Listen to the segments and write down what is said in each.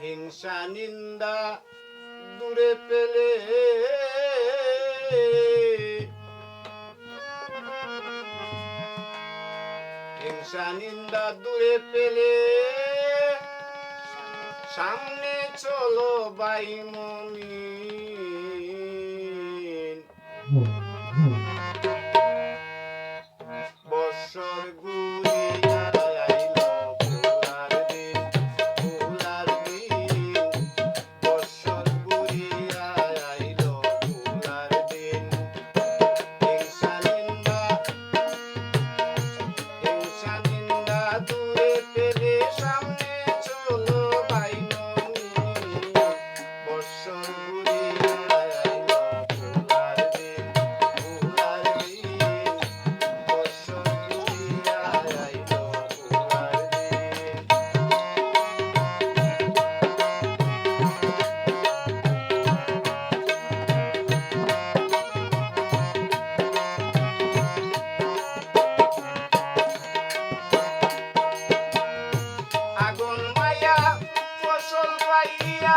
হিংসা নিন্দা দূরে পেলে। হিংসা নিন্দা দূরে পেলে। সামনে চলো বাই মমি আগুন মায়া ফসল পাইয়া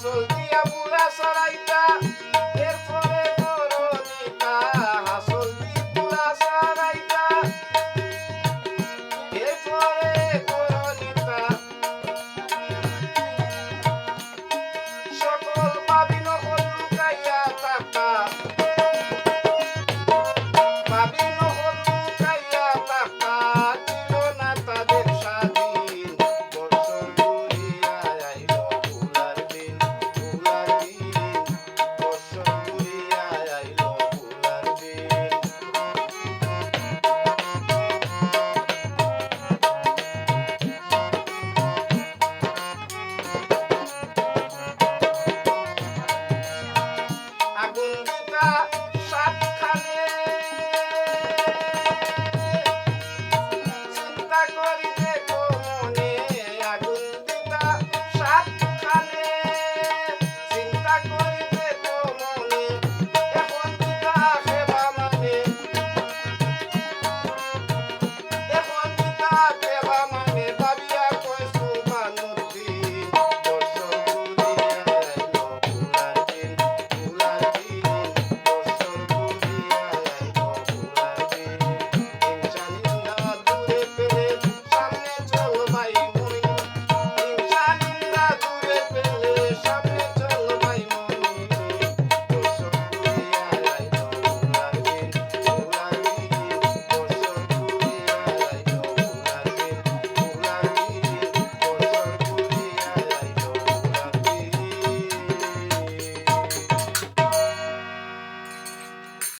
Passo dia রে